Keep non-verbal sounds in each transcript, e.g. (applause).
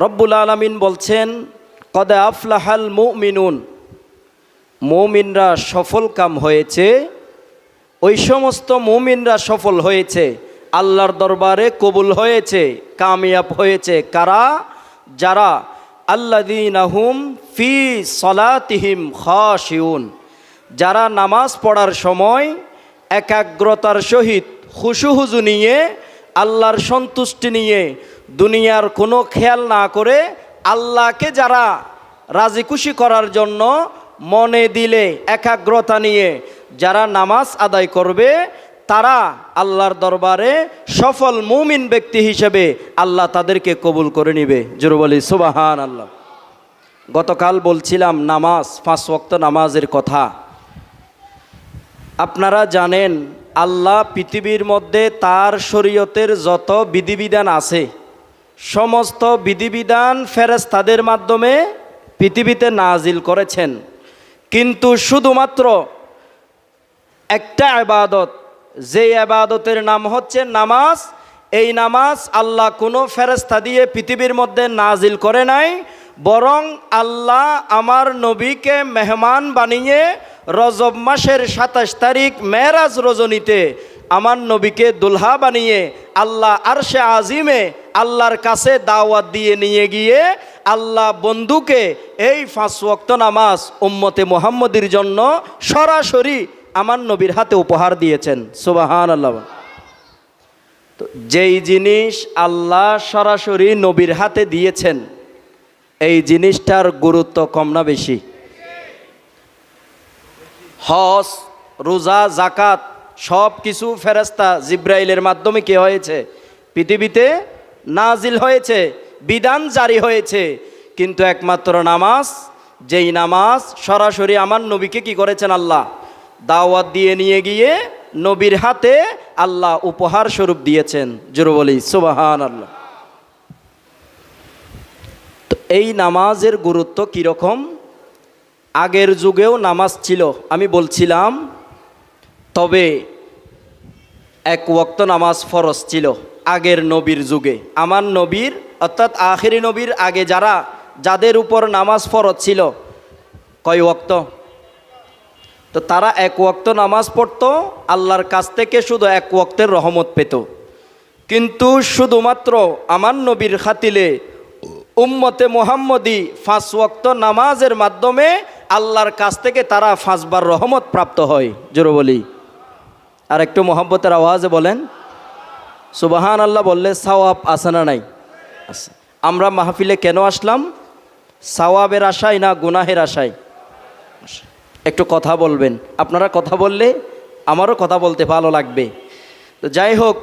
রব্বুল আলমিন বলছেন, কদে আফলাহাল মুমিনুন। মৌমিনরা সফল কাম হয়েছে। ওই সমস্ত মৌমিনরা সফল হয়েছে। আল্লাহর দরবারে কবুল হয়েছে, কামিয়াব হয়েছে। কারা? যারা আল্লাদিনাহুম ফি সলাতিহিম খাশিউন। যারা নামাজ পড়ার সময় একাগ্রতার সহিত খুশুহুজু নিয়ে, আল্লাহর সন্তুষ্টি নিয়ে দুনিয়ার কোনো খেয়াল না করে আল্লাহকে যারা রাজি খুশি করার জন্য মনে দিলে, একাগ্রতা নিয়ে যারা নামাজ আদায় করবে, তারা আল্লাহর দরবারে সফল মুমিন ব্যক্তি হিসেবে আল্লাহ তাদেরকে কবুল করে নিবে। জোর বলি সুবাহান আল্লাহ গতকাল বলছিলাম, নামাজ, পাঁচ ওয়াক্ত নামাজের কথা। আপনারা জানেন, আল্লাহ পৃথিবীর মধ্যে তার শরীয়তের যত বিধিবিধান আছে সমস্ত বিধিবিধান ফেরেস্তাদের মাধ্যমে পৃথিবীতে নাজিল করেছেন। কিন্তু শুধুমাত্র একটা আবাদত যে আবাদতের নাম হচ্ছে নামাজ, এই নামাজ আল্লাহ কোনো ফেরেস্তা দিয়ে পৃথিবীর মধ্যে নাজিল করে নাই, বরং আল্লাহ আমার নবীকে মেহমান বানিয়ে রজব মাসের সাতাশ তারিখ মেরাজ রজনীতে আমার নবীকে দুলহা বানিয়ে আল্লাহ আরশে আজিমে আল্লাহর কাছে দাওয়াত দিয়ে নিয়ে গিয়ে আল্লাহ বন্ধুকে এই পাঁচ ওয়াক্ত নামাজ উম্মতে মোহাম্মদের জন্য সরাসরি আমার নবীর হাতে উপহার দিয়েছেন। সুবাহান আল্লাহ তো যেই জিনিস আল্লাহ সরাসরি নবীর হাতে দিয়েছেন, এই জিনিসটার গুরুত্ব কম না বেশি? হস রোজা জাকাত সব কিছু ফেরেস্তা জিব্রাইলের মাধ্যমে কি হয়েছে? পৃথিবীতে নাজিল হয়েছে, বিধান জারি হয়েছে, কিন্তু একমাত্র নামাজ, যেই নামাজ সরাসরি আমার নবীকে কি করেছেন আল্লাহ? দাওয়াত দিয়ে নিয়ে গিয়ে নবীর হাতে আল্লাহ উপহার স্বরূপ দিয়েছেন। জোর বলি সুবাহান আল্লাহ তো এই নামাজের গুরুত্ব কীরকম? আগের যুগেও নামাজ ছিল, আমি বলছিলাম তবে এক ওক্ত নামাজ ফরজ ছিল আগের নবীর যুগে। আমার নবীর, অর্থাৎ আখেরি নবীর আগে যারা, যাদের উপর নামাজ ফরজ ছিল, কয় ওক্ত তো তারা এক ওক্ত নামাজ পড়তো, আল্লাহর কাছ থেকে শুধু এক ওক্তের রহমত পেত। কিন্তু শুধুমাত্র আমার নবীর খাতিলে উম্মতে মোহাম্মদী ফাঁস ওক্ত নামাজের মাধ্যমে আল্লাহর কাছ থেকে তারা ফাঁসবার রহমত প্রাপ্ত হয়। জোরো বলি। আর একটু মোহাম্মতের আওয়াজে বলেন সুবাহান আল্লাহ বললে সাওয়াব আছে না নাই? আছে আমরা মাহফিলে কেন আসলাম? সাওয়াবের আশায় না গুনাহের আশায়? একটু কথা বলবেন। আপনারা কথা বললে আমারও কথা বলতে ভালো লাগবে। তো যাই হোক,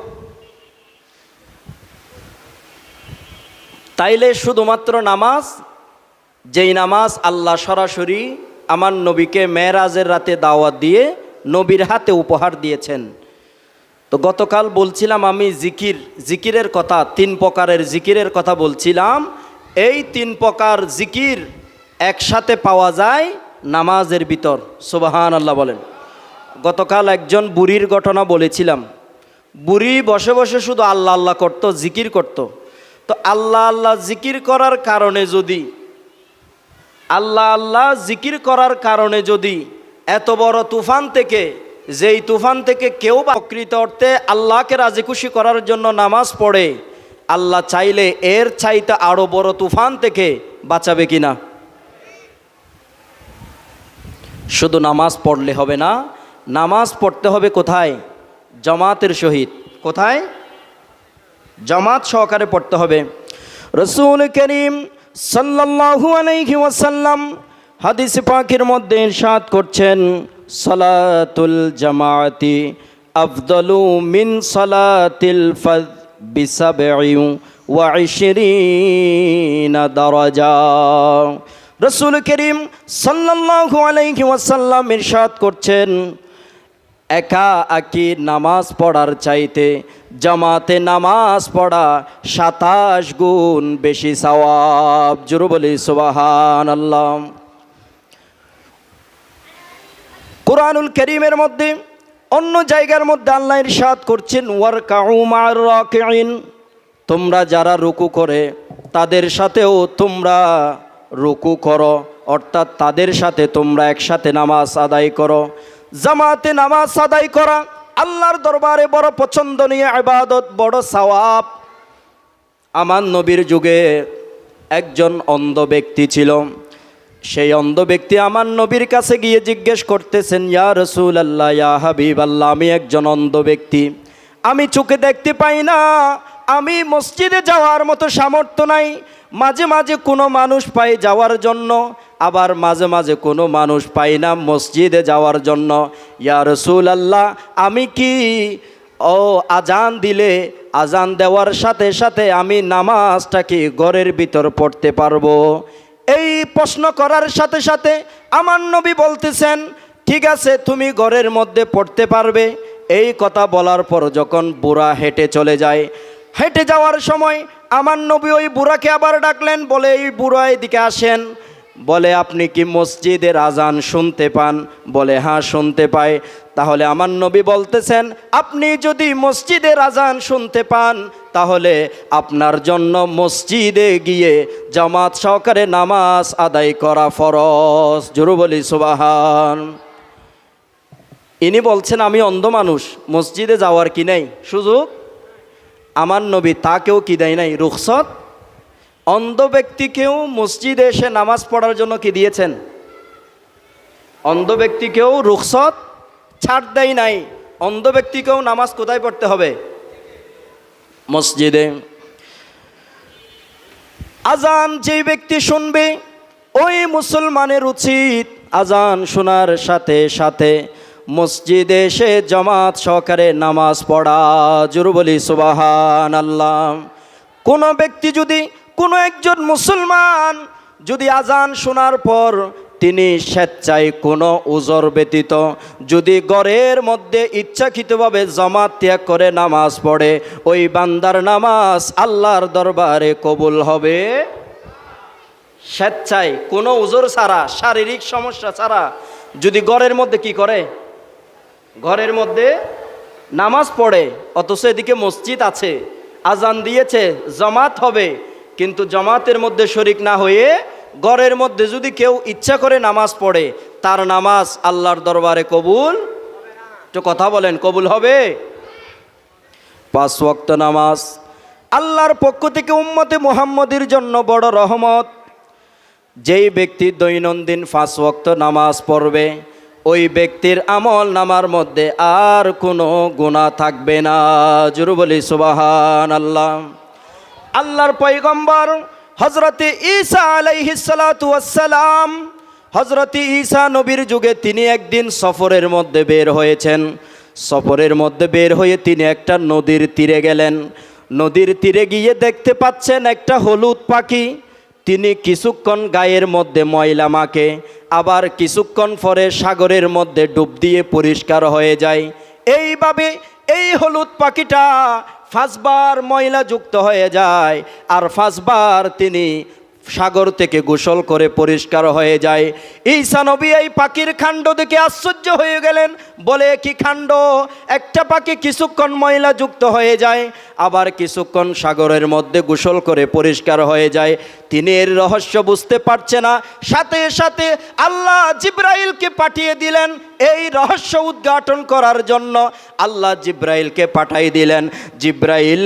তাইলে শুধুমাত্র নামাজ? যেই নামাজ আল্লাহ সরাসরি আমার নবীকে মেয়েরাজের রাতে দাওয়াত দিয়ে নবীর হাতে উপহার দিয়েছেন। তো গতকাল বলছিলাম আমি জিকির, জিকিরের কথা, তিন প্রকারের জিকিরের কথা বলছিলাম। এই তিন প্রকার জিকির একসাথে পাওয়া যায় নামাজের ভিতর। সুবাহান আল্লাহ বলেন। গতকাল একজন বুড়ির ঘটনা বলেছিলাম। বুড়ি বসে বসে শুধু আল্লাহ আল্লাহ করত, জিকির করত। তো আল্লাহ আল্লাহ জিকির করার কারণে যদি, আল্লাহ আল্লাহ জিকির করার কারণে যদি এত বড় তুফান থেকে, যেই তুফান থেকে কেউ প্রকৃত অর্থে আল্লাহকে রাজি খুশি করার জন্য নামাজ পড়ে, আল্লাহ চাইলে এর চাইতে আরও বড় তুফান থেকে বাঁচাবে কিনা? শুধু নামাজ পড়লে হবে না, নামাজ পড়তে হবে কোথায়? জমাতের সহিত। কোথায়? জামাত সহকারে পড়তে হবে। রসুল করিম সাল্লাল্লাহু আলাইহি ওয়াসাল্লাম হাদিস পাখির মধ্যে ইরশাদ করছেন, সালাতুল জামাতি আফদলু মিন সালাতিল ফাজ বিসাবঈ ওয়া ইশরিনা দারাজা। রসুল করিম সাল্লাল্লাহু আলাইহি ওয়াসাল্লাম ইরশাদ করছেন, একা আকি নামাজ পড়ার চাইতে জামাতে নামাজ পড়া সাতাশ গুণ বেশি সওয়াব। জুরু বলি সুবাহান আল্লাহ কোরআনুল করিমের মধ্যে, অন্য জায়গার মধ্যে আল্লাহ ইরশাদ করছেন ওয়ার মার রাকিইন তোমরা যারা রুকু করে, তাদের সাথেও তোমরা রুকু করো, অর্থাৎ তাদের সাথে তোমরা একসাথে নামাজ আদায় করো। জামাতে নামাজ আদায় করা, আল্লাহর দরবারে বড় পছন্দনীয় আবাদত বড় সওয়াব। আমার নবীর যুগে একজন অন্ধ ব্যক্তি ছিল। সেই অন্ধ ব্যক্তি আমার নবীর কাছে গিয়ে জিজ্ঞেস করতেছেন, ইয়া রসুল আল্লাহ ইয়া হাবিব আল্লাহ আমি একজন অন্ধ ব্যক্তি। আমি চোখে দেখতে পাই না। আমি মসজিদে যাওয়ার মতো সামর্থ্য নাই। মাঝে মাঝে কোনো মানুষ পাই যাওয়ার জন্য, আবার মাঝে মাঝে কোনো মানুষ পাই না মসজিদে যাওয়ার জন্য। ইয়া রসুল আল্লাহ আমি কি, ও আজান দিলে আজান দেওয়ার সাথে সাথে আমি নামাজটা কি ঘরের ভিতর পড়তে পারব? এই প্রশ্ন করার সাথে সাথে আমার নবী বলতেছেন, ঠিক আছে, তুমি ঘরের মধ্যে পড়তে পারবে। এই কথা বলার পর যখন বুড়া হেঁটে চলে যায়, হেঁটে যাওয়ার সময় আমার নবী ওই বুড়াকে আবার ডাকলেন, বলে, এই বুড়া এদিকে আসেন। বলে, আপনি কি মসজিদের আজান শুনতে পান? বলে হ্যাঁ শুনতে পাই। তাহলে আমার নবী বলতেছেন, আপনি যদি মসজিদের আজান শুনতে পান, তাহলে আপনার জন্য মসজিদে গিয়ে জামাত সহকারে নামাজ আদায় করা ফরজ। জোরু বলি, সুবাহান। ইনি বলছেন, আমি অন্ধ মানুষ, মসজিদে যাওয়ার কি নেই? সুযোগ? আমার নবী তাকেও কি দেয় নাই? রুখসত? অন্ধ ব্যক্তিকেও মসজিদে এসে নামাজ পড়ার জন্য কি দিয়েছেন? অন্ধ ব্যক্তিকেও রুখসত ছাড় দেয় নাই। অন্ধ ব্যক্তিকেও নামাজ কোথায় পড়তে হবে? মসজিদে। আজান যেই ব্যক্তি শুনবে, ওই মুসলমানের উচিত আজান শোনার সাথে সাথে মসজিদে এসে জামাত সহকারে নামাজ পড়া। জোর বলি সুবাহান আল্লাহ কোনো ব্যক্তি যদি কোনো একজন মুসলমান যদি আজান শোনার পর তিনি স্বেচ্ছায় কোনো উজর ব্যতীত, যদি গড়ের মধ্যে ইচ্ছাকৃতভাবে জামাত ত্যাগ করে নামাজ পড়ে, ওই বান্দার নামাজ আল্লাহর দরবারে কবুল হবে? স্বেচ্ছায় কোনো উজোর ছাড়া, শারীরিক সমস্যা ছাড়া যদি ঘরের মধ্যে কি করে? ঘরের মধ্যে নামাজ পড়ে, অথচ এদিকে মসজিদ আছে, আজান দিয়েছে, জমাত হবে কিন্তু জামাতের মধ্যে শরিক না হয়ে ঘরের মধ্যে যদি কেউ ইচ্ছা করে নামাজ পড়ে, তার নামাজ আল্লাহর দরবারে কবুল? তো কথা বলেন, কবুল হবে? পাঁচ ওয়াক্ত নামাজ। আল্লাহর পক্ষ থেকে উম্মতে মুহাম্মদের জন্য বড় রহমত। যেই ব্যক্তি দৈনন্দিন পাঁচ ওয়াক্ত নামাজ পড়বে, ওই ব্যক্তির আমল নামার মধ্যে আর কোনো গুণা থাকবে না। জুরু বলি সুবাহান আল্লাহ আল্লাহর পৈগম্বর হজরতে ঈসা আলাইহিসালাম হজরতে ঈসা নবীর যুগে তিনি একদিন সফরের মধ্যে বের হয়েছেন। সফরের মধ্যে বের হয়ে তিনি একটা নদীর তীরে গেলেন। নদীর তীরে গিয়ে দেখতে পাচ্ছেন একটা হলুদ পাখি। তিনি কিছুক্ষণ গায়ের মধ্যে ময়লা মাখে, আবার কিছুক্ষণ পরে সাগরের মধ্যে ডুব দিয়ে পরিষ্কার হয়ে যায়। এইভাবে এই হলুদ পাখিটা ফাঁসবার ময়লা যুক্ত হয়ে যায়, আর ফাঁসবার তিনি সাগর থেকে গোসল করে পরিষ্কার হয়ে যায়। ঈসা নবী এই পাখির কাণ্ড দেখে আশ্চর্য হয়ে গেলেন, বলে, কি কাণ্ড একটা পাখি কিছুক্ষণ ময়লা যুক্ত হয়ে যায়, আবার কিছুক্ষণ সাগরের মধ্যে গোসল করে পরিষ্কার হয়ে যায়। তিনি এর রহস্য বুঝতে পারছে না। সাথে সাথে আল্লাহ জিব্রাইলকে পাঠিয়ে দিলেন এই রহস্য উদ্ঘাটন করার জন্য আল্লাহ জিব্রাইলকে পাঠাই দিলেন। জিব্রাইল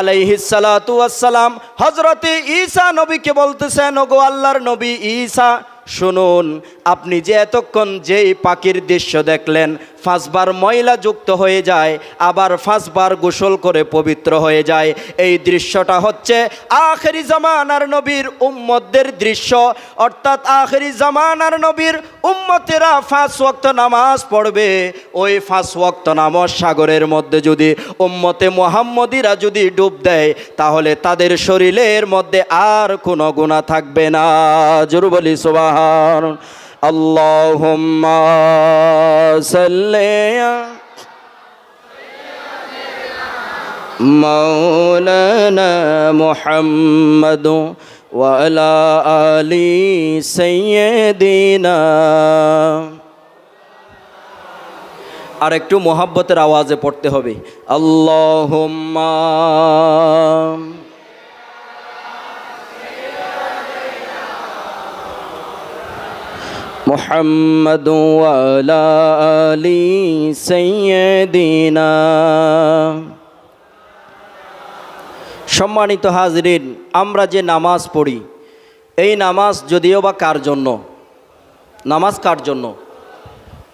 আলাইহিসালাম হজরতে ঈসা নবীকে বলতেছেন, ওগো আল্লাহর নবী ঈসা, শুনুন আপনি যে এতক্ষণ যেই পাখির দৃশ্য দেখলেন, ফাঁসবার ময়লা যুক্ত হয়ে যায়, আবার ফাঁসবার গোসল করে পবিত্র হয়ে যায়। এই দৃশ্যটা হচ্ছে আখেরি জামানার নবীর উম্মতদের দৃশ্য। অর্থাৎ আখেরি জামানার নবীর উম্মতেরা ফাঁস ওয়াক্ত নামাজ পড়বে। ওই ফাঁস ওয়াক্ত নামাজ সাগরের মধ্যে যদি উম্মতে মোহাম্মদিরা যদি ডুব দেয়, তাহলে তাদের শরীরের মধ্যে আর কোনো গুণা থাকবে না। জরু বলি, সুবাহান। اللهم صل مولانا محمد وعلى آل سيدنا আর একটু মোহাব্বতের আওয়াজে পড়তে হবে আল্লাহুম্মা محمد وعلى آل سيدنا সম্মানিত হাজরিন আমরা যে নামাজ পড়ি এই নামাজ যদিও বা কার জন্য নামাজ কার জন্য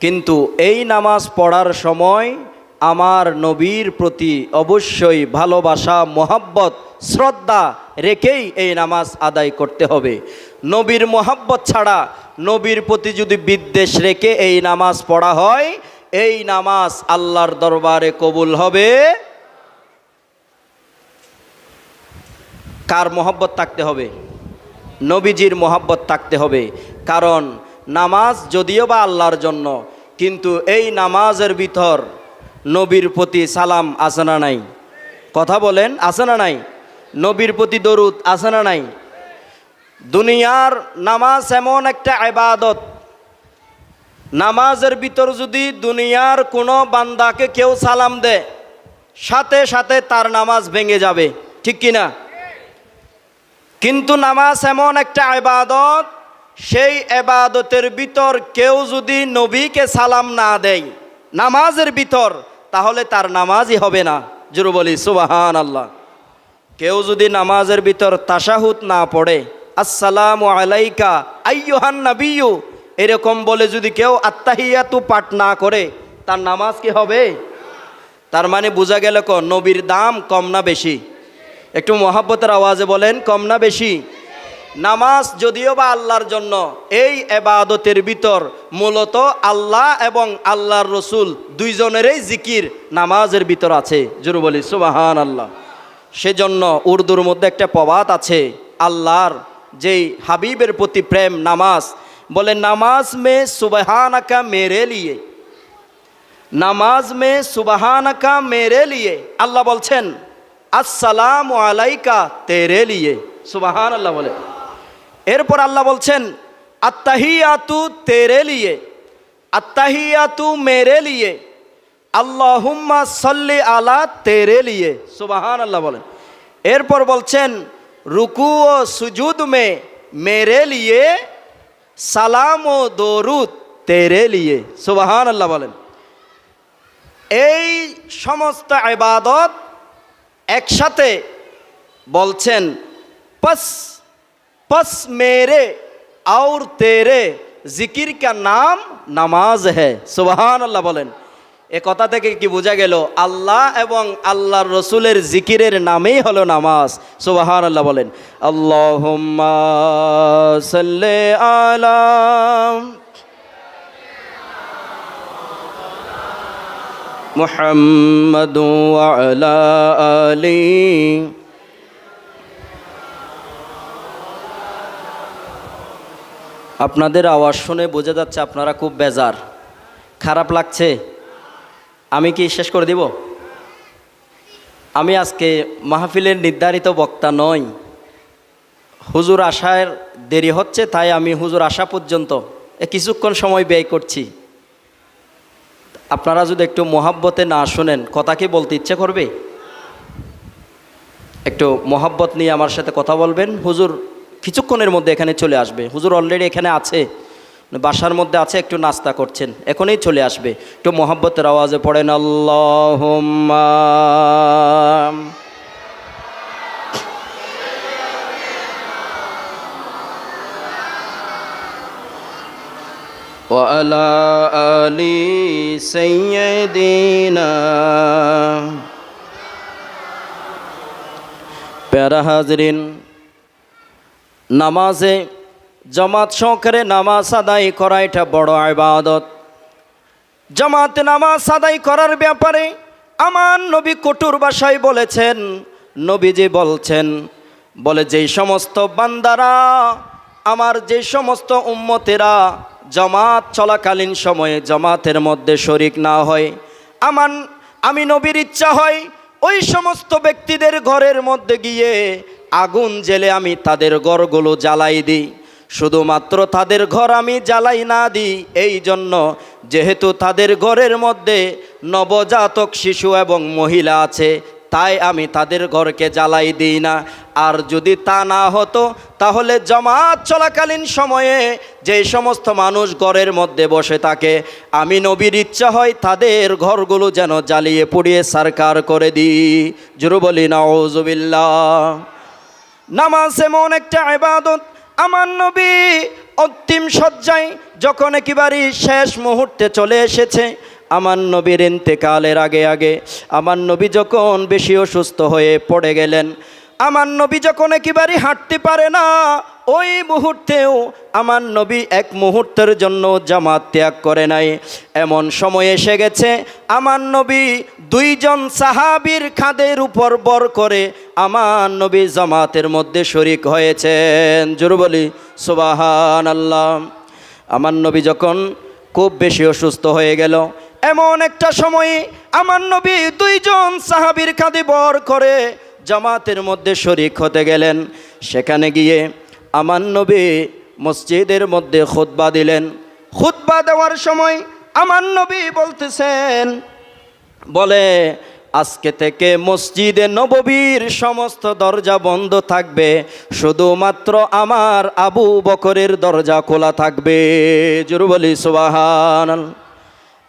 কিন্তু এই নামাজ পড়ার সময় আমার নবীর প্রতি অবশ্যই ভালোবাসা মোহাব্বত শ্রদ্ধা রেখেই এই নামাজ আদায় করতে হবে নবীর মোহাব্বত ছাড়া নবীর প্রতি যদি বিদ্বেষ রেখে এই নামাজ পড়া হয়, এই নামাজ আল্লাহর দরবারে কবুল হবে। কার মোহব্বত থাকতে হবে? নবীজির মোহাব্বত থাকতে হবে। কারণ নামাজ যদিও বা আল্লাহর জন্য, কিন্তু এই নামাজের ভিতর নবীর প্রতি সালাম আছে না নাই? কথা বলেন, আছে না নাই? নবীর প্রতি দরুদ আছে না নাই? দুনিয়ার নামাজ এমন একটা আবাদত নামাজের ভিতর যদি দুনিয়ার কোনো বান্দাকে কেউ সালাম দেয়, সাথে সাথে তার নামাজ ভেঙে যাবে। ঠিক কিনা? কিন্তু নামাজ এমন একটা আবাদত সেই আবাদতের ভিতর কেউ যদি নবীকে সালাম না দেয় নামাজের ভিতর, তাহলে তার নামাজই হবে না। জুরু বলি সুবাহান আল্লাহ কেউ যদি নামাজের ভিতর তাসাহুত না পড়ে আসসালামু আলাইকা, আইয়ুহান নাবিয়ু এরকম বলে যদি কেউ আত্মাহিয়া আত্মাহিয়াতু পাঠ না করে, তার নামাজ কি হবে? তার মানে বোঝা গেল ক, নবীর দাম কম না বেশি। একটু মহাব্বতের আওয়াজে বলেন, কম না বেশি? নামাজ যদিও বা আল্লাহর জন্য, এই এবাদতের ভিতর মূলত আল্লাহ এবং আল্লাহর রসুল দুইজনেরই জিকির নামাজের ভিতর আছে। জুরু বলি সুবাহান আল্লাহ সেজন্য উর্দুর মধ্যে একটা প্রবাদ আছে, আল্লাহর যেই হাবিবের প্রতি প্রেম, নামাজ। বলে, নামাজ মে সুবাহানাকা মেরে লিয়ে। নামাজ মে সুবাহানাকা মেরে লিয়ে। আল্লাহ বলছেন, আসসালাম আলাইকা তেরে লিয়ে। সুবাহান আল্লাহ বলে। এরপর আল্লাহ বলছেন, আত্তাহিয়াতু তেরে লিয়ে। আত্তাহিয়াতু মেরে লিয়ে। আল্লাহুম্মা সাল্লি আলা তেরে লিয়ে। সুবাহান আল্লাহ বলেন। এরপর বলছেন রুকু ও সুজুদ মে মেরে লিয়ে সালাম ও দরুদ তেরে লিয়ে সুবাহান আল্লাহ বলেন এই সমস্ত আবাদত একসাথে বলছেন, পস পস মেরে और তেরে জিকির কা নাম নামাজ হ্যাঁ সুবাহান আল্লাহ বলেন। এ কথা থেকে কি বোঝা গেল আল্লাহ এবং আল্লাহর রসুলের জিকিরের নামেই হলো নামাজ সুবাহান আল্লাহ বলেন আল্লাহ সাল্লে আলাম محمد وعلى آله আপনাদের আওয়াজ শুনে বোঝা যাচ্ছে আপনারা খুব বেজার খারাপ লাগছে আমি কি শেষ করে দিব? আমি আজকে মাহফিলের নির্ধারিত বক্তা নই। হুজুর আসার দেরি হচ্ছে, তাই আমি হুজুর আসা পর্যন্ত কিছুক্ষণ সময় ব্যয় করছি। আপনারা যদি একটু মোহাব্বতে না শোনেন, কথা কি বলতে ইচ্ছে করবে? একটু মোহাব্বত নিয়ে আমার সাথে কথা বলবেন। হুজুর কিছুক্ষণের মধ্যে এখানে চলে আসবে। হুজুর অলরেডি এখানে আছে। বাসার মধ্যে আছে একটু নাস্তা করছেন এখনই চলে আসবে একটু মোহাব্বতের আওয়াজে পড়েন আল্লাহ وعلى آل سيدنا প্যারা হাজরিন নামাজে জামাত সহকারে নামাজ আদায় করা এটা বড় আবাদত। জামাতে নামাজ আদায় করার ব্যাপারে আমার নবী কটুর ভাষায় বলেছেন, নবীজি বলছেন, বলে যেই সমস্ত বান্দারা, আমার যে সমস্ত উম্মতেরা জামাত চলাকালীন সময়ে জামাতের মধ্যে শরিক না হয়, আমার, আমি নবীর ইচ্ছা হয় ওই সমস্ত ব্যক্তিদের ঘরের মধ্যে গিয়ে আগুন জেলে আমি তাদের ঘরগুলো জ্বালাই দিই। শুধুমাত্র তাদের ঘর আমি জ্বালাই না দিই, এই জন্য যেহেতু তাদের ঘরের মধ্যে নবজাতক শিশু এবং মহিলা আছে, তাই আমি তাদের ঘরকে জ্বালাই দিই না। আর যদি তা না হতো, তাহলে জমাত চলাকালীন সময়ে যে সমস্ত মানুষ ঘরের মধ্যে বসে থাকে, আমি নবীর ইচ্ছা হয় তাদের ঘরগুলো যেন জ্বালিয়ে পুড়িয়ে সরকার করে দিই। জুরু বলি নামাজ এমন একটা ইবাদত আমার নবী অন্তিম সজ্জায় যখন একেবারে শেষ মুহূর্তে চলে এসেছে, আমার নবীর ইন্তেকালের আগে আগে, আমার নবী যখন বেশি অসুস্থ হয়ে পড়ে গেলেন আমার নবী যখন একেবারে হাঁটতে পারে না, ওই মুহূর্তেও আমার নবী এক মুহূর্তের জন্য জামাত ত্যাগ করে নাই। এমন সময় এসে গেছে, আমার নবী দুইজন সাহাবীর খাদের উপর বর করে আমার নবী জামাতের মধ্যে শরিক হয়েছেন। জোর বলি সুবাহান আল্লাহ আমার নবী যখন খুব বেশি অসুস্থ হয়ে গেল, এমন একটা সময়ে আমার নবী দুইজন সাহাবীর খাদে বর করে জামাতের মধ্যে শরিক হতে গেলেন। সেখানে গিয়ে আমার নবী মসজিদের মধ্যে খুতবা দিলেন। খুতবা দেওয়ার সময় আমার নবী বলতেছেন, বলে, আজকে থেকে মসজিদে নববীর সমস্ত দরজা বন্ধ থাকবে, শুধুমাত্র আমার আবু বকরের দরজা খোলা থাকবে। জুরু বলি সুবাহান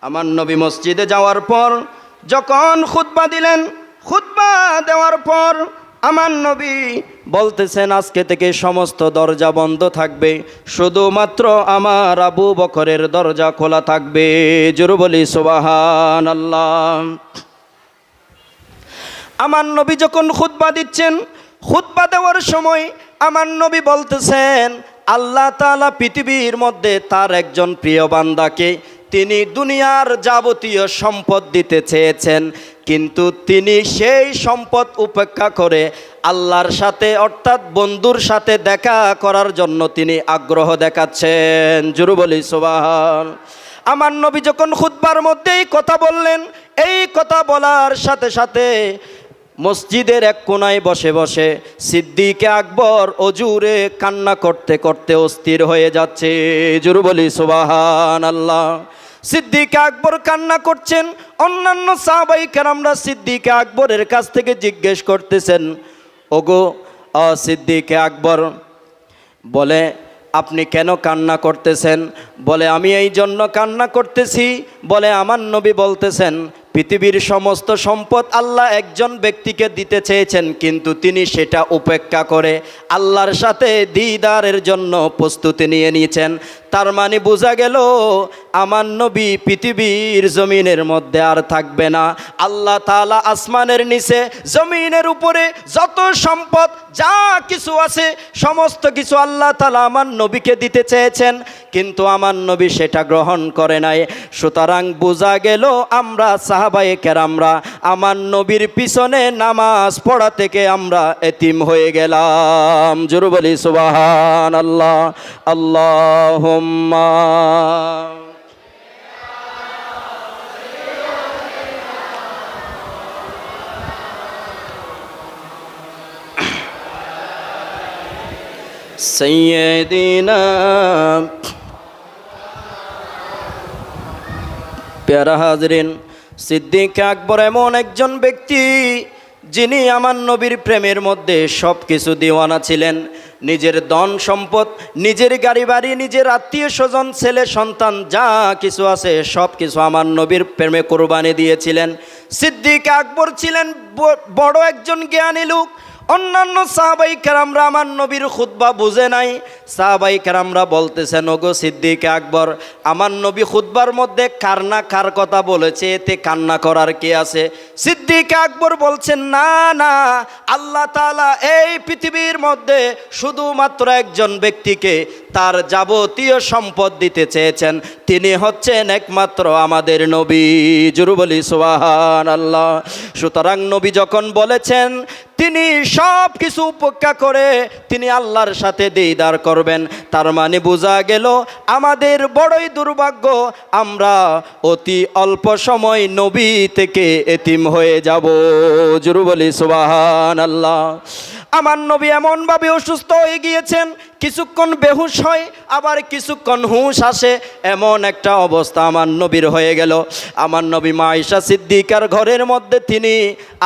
আমার নবী মসজিদে যাওয়ার পর যখন খুতবা দিলেন খুতবা দেওয়ার পর আমার নবী বলতেছেন, আজকে থেকে সমস্ত দরজা বন্ধ থাকবে, শুধুমাত্র আমার আবু বকরের দরজা খোলা থাকবে। জুরু বলি সুবাহান আল্লাহ আমার নবী যখন খুতবা দিচ্ছেন, খুতবা দেওয়ার সময় আমার নবী বলতেছেন, আল্লাহ তাআলা পৃথিবীর মধ্যে তার একজন প্রিয় বান্দাকে তিনি দুনিয়ার যাবতীয় সম্পদ দিতে চেয়েছেন। কিন্তু তিনি সেই সম্পদ উপেক্ষা করে আল্লাহর সাথে, অর্থাৎ বন্ধুর সাথে দেখা করার জন্য তিনি আগ্রহ দেখাচ্ছেন। জুরু বলি, সোবাহান। আমার নবী যখন খুতবার মধ্যেই কথা বললেন, এই কথা বলার সাথে সাথে মসজিদের এক কোনায় বসে বসে সিদ্দিকে আকবর অজুরে কান্না করতে করতে অস্থির হয়ে যাচ্ছে। জুরু বলি সুবাহান আল্লাহ সিদ্দিকে আকবর কান্না করছেন অন্যান্য সাহাবাই কেরামরা সিদ্দিকে আকবরের কাছ থেকে জিজ্ঞেস করতেছেন, ওগো সিদ্দিকে আকবর, বলে, আপনি কেন কান্না করতেছেন? বলে, আমি এই জন্য কান্না করতেছি, বলে, আমার নবী বলতেছেন, পৃথিবীর সমস্ত সম্পদ আল্লাহ একজন ব্যক্তিকে দিতে চেয়েছেন, কিন্তু তিনি সেটা উপেক্ষা করে আল্লাহর সাথে দিদারের জন্য প্রস্তুতি নিয়ে নিয়েছেন। তার মানে বোঝা গেল, আমার নবী পৃথিবীর জমিনের মধ্যে আর থাকবে না। আল্লাহ তাআলা আসমানের নিচে, জমিনের উপরে যত সম্পদ, যা কিছু আছে, সমস্ত কিছু আল্লাহ তাআলা আমার নবীকে দিতে চেয়েছেন, কিন্তু আমার নবী সেটা গ্রহণ করে নাই। সুতরাং বোঝা গেল, আমরা সাহাবায়ে কেরামরা, আমার নবীর পিছনে নামাজ পড়া থেকে আমরা এতিম হয়ে গেলাম। জোর বলি সুবাহান আল্লাহ আল্লাহ সৈয়দিনা (clears throat) পেয়ারা হাজরিন, সিদ্দিক আকবর এমন একজন ব্যক্তি যিনি আমার নবীর প্রেমের মধ্যে সব কিছু দিওয়ানা ছিলেন। নিজের ধন সম্পদ, নিজের গাড়ি বাড়ি, নিজের আত্মীয় স্বজন, ছেলে, সন্তান, যা কিছু আছে, সব কিছু আমার নবীর প্রেমে কোরবানি দিয়েছিলেন। সিদ্দিক আকবর ছিলেন বড় একজন জ্ঞানী লোক। অন্যান্য সাহাবাই কেরামরা আমার নবীর খুতবা বুঝে নাই। সাহাবাই কেরামরা বলতেছেন, ওগো সিদ্দিক আকবর, আমার নবী খুতবার মধ্যে কার না কার কথা বলেছে, এতে কান্না করার কি আছে? সিদ্দিক আকবর বলছেন, না না, আল্লাহ তাআলা এই পৃথিবীর মধ্যে শুধুমাত্র একজন ব্যক্তিকে তার যাবতীয় সম্পদ দিতে চেয়েছেন। তিনি হচ্ছেন একমাত্র আমাদের নবী। জুরু বলি সোহান আল্লাহ সুতরাং নবী যখন বলেছেন তিনি সব কিছু উপেক্ষা করে তিনি আল্লাহর সাথে দিদার করবেন। তার মানে বোঝা গেল, আমাদের বড়ই দুর্ভাগ্য, আমরা অতি অল্প সময় নবী থেকে এতিম হয়ে যাব। জুরু বলি সুবাহান আল্লাহ আমার নবী এমনভাবে অসুস্থ হয়ে গিয়েছেন কিছুক্ষণ বেহুশ হয়, আবার কিছুক্ষণ হুঁশ আসে। এমন একটা অবস্থা আমার নবীর হয়ে গেল। আমার নবী মাইশা সিদ্দিকার ঘরের মধ্যে তিনি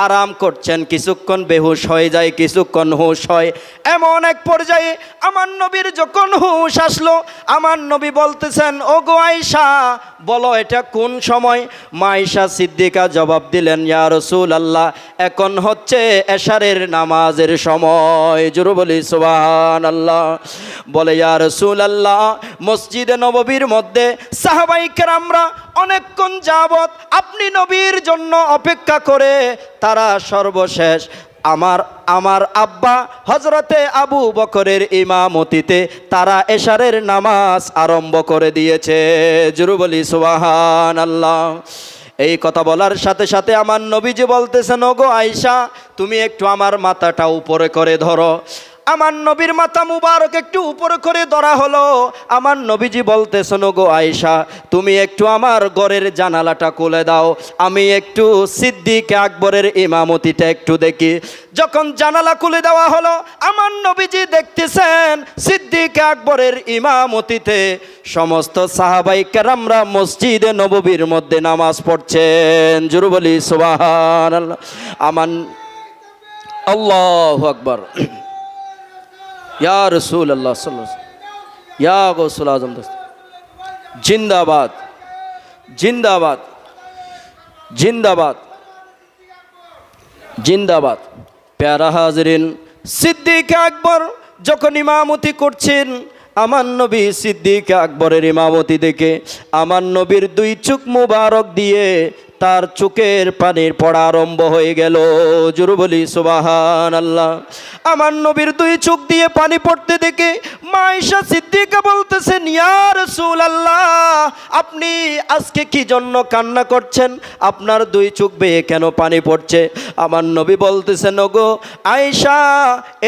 আরাম করছেন। কিছুক্ষণ বেহুশ হয়ে যায়, কিছুক্ষণ হুঁশ হয়। এমন এক পর্যায়ে আমার নবীর যখন হুঁশ আসলো, আমার নবী বলতেছেন ও গো আয়সা বলো এটা কোন সময়? মাইশা সিদ্দিকা জবাব দিলেন, ইয়া রসুল আল্লাহ এখন হচ্ছে এশারের নামাজের সময়। জুরু বলি সুবাহান আল্লাহ বলে, ইয়া রসুল আল্লাহ মসজিদে নববীর মধ্যে সাহাবাইকের আমরা অনেকক্ষণ যাবৎ আপনি নবীর জন্য অপেক্ষা করে, তারা সর্বশেষ আমার আমার আব্বা হজরতে আবু বকরের ইমামতিতে তারা এশারের নামাজ আরম্ভ করে দিয়েছে। জুরু বলি সুবাহান আল্লাহ এই কথা বলার সাথে সাথে আমার নবীজি বলতেছেন, ওগো আয়সা তুমি একটু আমার মাথাটা উপরে করে ধরো। আমার নবীর মাথা মুবারক একটু উপরে করে ধরা হলো। আমার নবীজি বলতেছেন গো আয়সা তুমি একটু আমার ঘরের জানালাটা খুলে দাও। আমি একটু সিদ্দিক আকবরের ইমামতিটা একটু দেখি। যখন জানালা খুলে দেওয়া হলো, আমার নবীজি দেখতেছেন সিদ্দিক আকবরের ইমামতিতে সমস্ত সাহাবাই কেরামরা মসজিদে নববীর মধ্যে নামাজ পড়ছেন। জুরু বলি সুবাহান আমার, আল্লাহ আকবর। ইয়া রসুল আল্লাহ ইয়া গৌসুল আজম দোস্ত, জিন্দাবাদ জিন্দাবাদ জিন্দাবাদ জিন্দাবাদ। প্যারা হাজরিন, সিদ্দিক আকবর যখন ইমামতি করছেন, আমার নবী সিদ্দিক আকবরের ইমামতি দেখে, আমার নবীর দুই চুক মুবারক দিয়ে তার চোখের পানির পড়া আরম্ভ হয়ে গেল। জুরু বলি সুবাহান আল্লাহ আমার নবীর দুই চোখ দিয়ে পানি পড়তে দেখে মাইশা সিদ্দিকা বলতেছেন ইয়ার রসুল আল্লাহ আপনি আজকে কি জন্য কান্না করছেন? আপনার দুই চোখ বেয়ে কেন পানি পড়ছে? আমার নবী বলতেছেন, ওগো আয়সা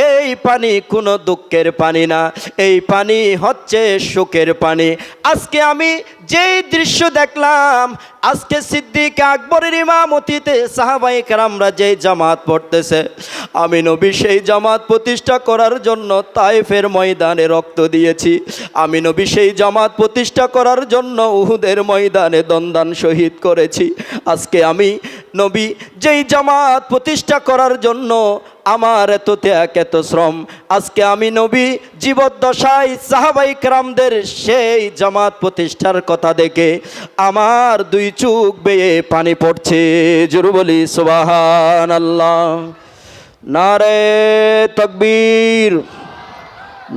এই পানি কোনো দুঃখের পানি না। এই পানি হচ্ছে সুখের পানি। আজকে আমি যেই দৃশ্য দেখলাম আজকে সিদ্দিক আকবরের ইমামতিতে সাহাবাই কারামরা যেই জামাত পড়তেছে, আমি নবী সেই জামাত প্রতিষ্ঠা করার জন্য তাইফের ময়দানে রক্ত দিয়েছি। আমি নবী সেই জামাত প্রতিষ্ঠা করার জন্য উহুদের ময়দানে দন্দান শহীদ করেছি। আজকে আমি নবী যেই জামাত প্রতিষ্ঠা করার জন্য আমার এত ত্যাগ এত শ্রম। আজকে আমি নবী, জীবদ্দশায় সাহাবাই ক্রামদের সেই জামাত প্রতিষ্ঠার কথা দেখে আমার দুই চুক বেয়ে পানি পড়ছে। জুরু বলি সুবাহান আল্লাহ নারে তকবীর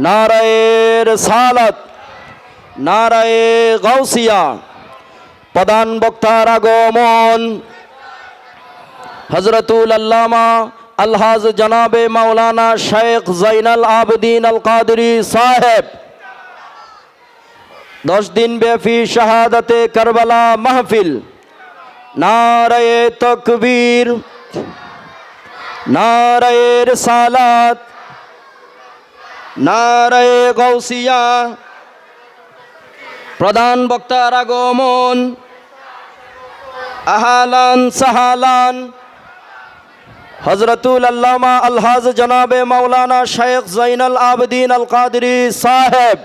নারায়ের সালাত নারায়ে গৌসিয়া প্রধান বক্তার আগমন। হজরতুল আল্লামা আলহাজ জনাবে মাওলানা শেখ জৈনাল আবদিন আল কাদরি সাহেব। দশ দিন ব্যাপী শাহাদাতে কারবালা মাহফিল। নারায়ে তকবীর। নারায়ের সালাত নারায়ে গৌসিয়া প্রধান বক্তার আগমন। আহালান সাহালান। হজরতুল আল্লামা আলহাজ জনাবে মাওলানা শেখ জৈনাল আবদিন আল কাদরি সাহেব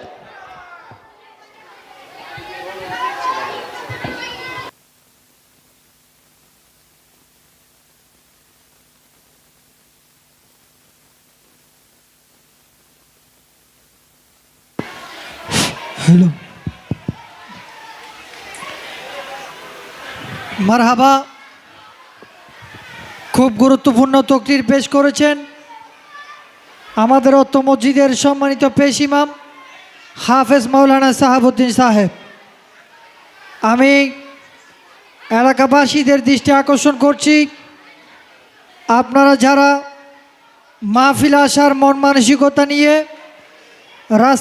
হ্যালো মারহাবা খুব গুরুত্বপূর্ণ তকরির পেশ করেছেন আমাদের অত্ত মসজিদের সম্মানিত পেশ ইমাম হাফেজ মৌলানা সাহাবুদ্দিন সাহেব। আমি এলাকাবাসীদের দৃষ্টি আকর্ষণ করছি। আপনারা যারা মাহফিল আসার মন মানসিকতা নিয়ে রাস্তা